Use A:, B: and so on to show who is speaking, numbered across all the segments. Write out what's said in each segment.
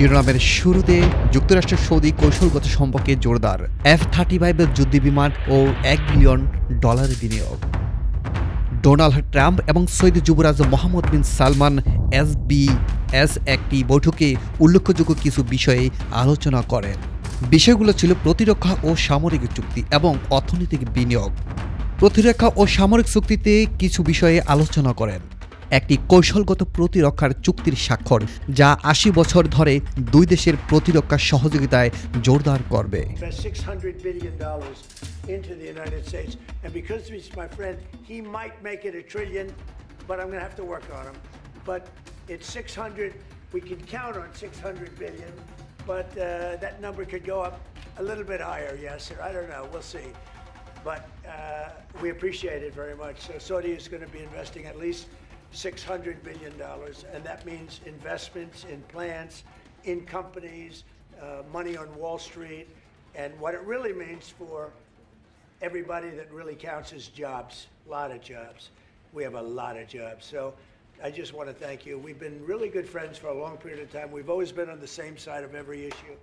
A: শিরোনামের শুরুতে যুক্তরাষ্ট্রের সৌদি কৌশলগত সম্পর্কে জোরদার এফ থার্টি ফাইভের যুদ্ধ বিমান ও এক বিলিয়ন ডলারের বিনিয়োগ। ডোনাল্ড ট্রাম্প এবং সৌদি যুবরাজ Mohammed bin Salman S B S একটি বৈঠকে উল্লেখযোগ্য কিছু বিষয়ে আলোচনা করেন। বিষয়গুলো ছিল প্রতিরক্ষা ও সামরিক চুক্তি এবং অর্থনৈতিক বিনিয়োগ। প্রতিরক্ষা ও সামরিক চুক্তিতে কিছু বিষয়ে আলোচনা করেন। একটি কৌশলগত প্রতিরক্ষার চুক্তির স্বাক্ষর যা আশি বছর ধরে দুই দেশের প্রতিরক্ষা সহযোগিতায় জোরদার করবে
B: it's six hundred. We can count on six hundred billion, but uh, that number could go up a little bit higher. Yes, or I don't know. We'll see. But uh, we appreciate it very much. So Saudi is going to be investing at least six hundred billion dollars, and that means investments in plants, in companies, uh, money on Wall Street, and what it really means for everybody that really counts is jobs, a lot of jobs. We have a lot of jobs. So I just want to thank you. We've been really good friends for a long period of time. We've always been on the same side of every issue.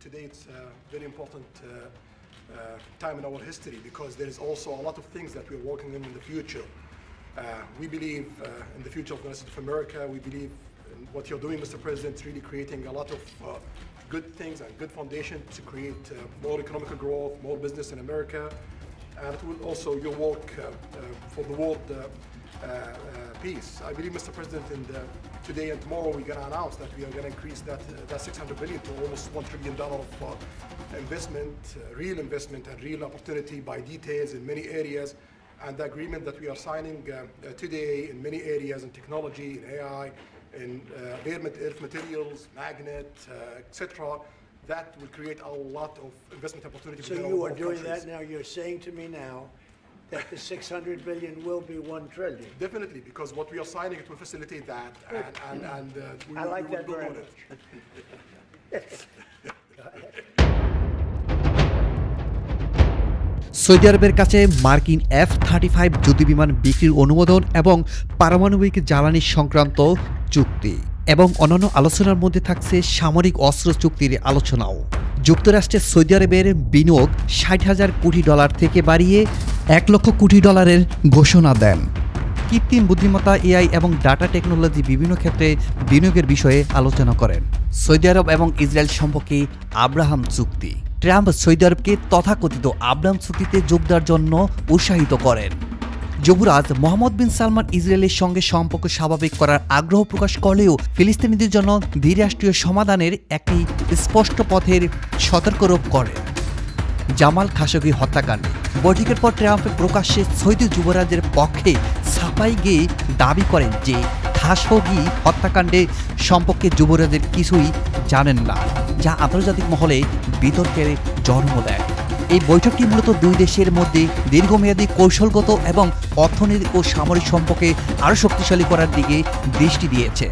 C: Today it's a very important uh, uh, time in our history because there is also a lot of things that we're working on in the future. Uh, we believe uh, in the future of the United States of America. We believe in what you're doing, Mr. President, is really creating a lot of uh, good things and good foundation to create uh, more economic growth, more business in America. And it will also your work uh, uh, for the world peace. I believe, Mr. President, in the, today and tomorrow we're going to announce that we are going to increase that that 600 billion to almost one trillion dollar of investment, real investment and real opportunity by details in many areas. And the agreement that we are signing uh, uh, today in many areas in technology, in AI, in uh, rare earth materials, magnet, uh, etc. That will create a lot of investment opportunities.
B: So you are doing
C: countries.
B: that now. You're saying to me now that the 600 billion will be 1 trillion.
C: Definitely, because what we are signing it will facilitate that, and and, and uh, we,
B: I like
C: we
B: that very much.
A: Saudi আরবের কাছে মার্কিন F thirty five যুদ্ধবিমান বিক্রির অনুমোদন এবং পারমাণবিক জ্বালানি সংক্রান্ত চুক্তি এবং অন্যান্য আলোচনার মধ্যে থাকছে সামরিক অস্ত্র চুক্তির আলোচনাও। যুক্তরাষ্ট্রে সৌদি আরবের বিনিয়োগ ষাট হাজার কোটি ডলার থেকে বাড়িয়ে এক লক্ষ কোটি ডলারের ঘোষণা দেন। কৃত্রিম বুদ্ধিমত্তা, এআই এবং ডাটা টেকনোলজি বিভিন্ন ক্ষেত্রে বিনিয়োগের বিষয়ে আলোচনা করেন। সৌদি আরব এবং ইসরায়েল সম্পর্কে আব্রাহাম চুক্তি। ট্রাম্প সৌদি আরবকে তথাকথিত আব্রাহাম চুক্তিতে যোগ দেওয়ার জন্য উৎসাহিত করেন। যুবরাজ মোহাম্মদ বিন সালমান ইসরায়েলের সঙ্গে সম্পর্ক স্বাভাবিক করার আগ্রহ প্রকাশ করলেও ফিলিস্তিনিদের জন্য দ্বিরাষ্ট্রীয় সমাধানের একটি স্পষ্ট পথের সতর্করোপ করেন। জামাল খাশোগি হত্যাকাণ্ডে বৈঠকের পর ট্রাম্প প্রকাশ্যে সৌদি যুবরাজের পক্ষে ছাপাই গিয়ে দাবি করেন যে খাশোগি হত্যাকাণ্ডে সম্পর্কে যুবরাজের কিছুই জানেন না। যা আন্তর্জাতিক মহলে বিতর্কের জন্ম দেয়। এই বৈঠকটি মূলত দুই দেশের মধ্যে দীর্ঘমেয়াদী কৌশলগত এবং অর্থনৈতিক ও সামরিক সম্পর্কে আরও শক্তিশালী করার দিকে দৃষ্টি দিয়েছে।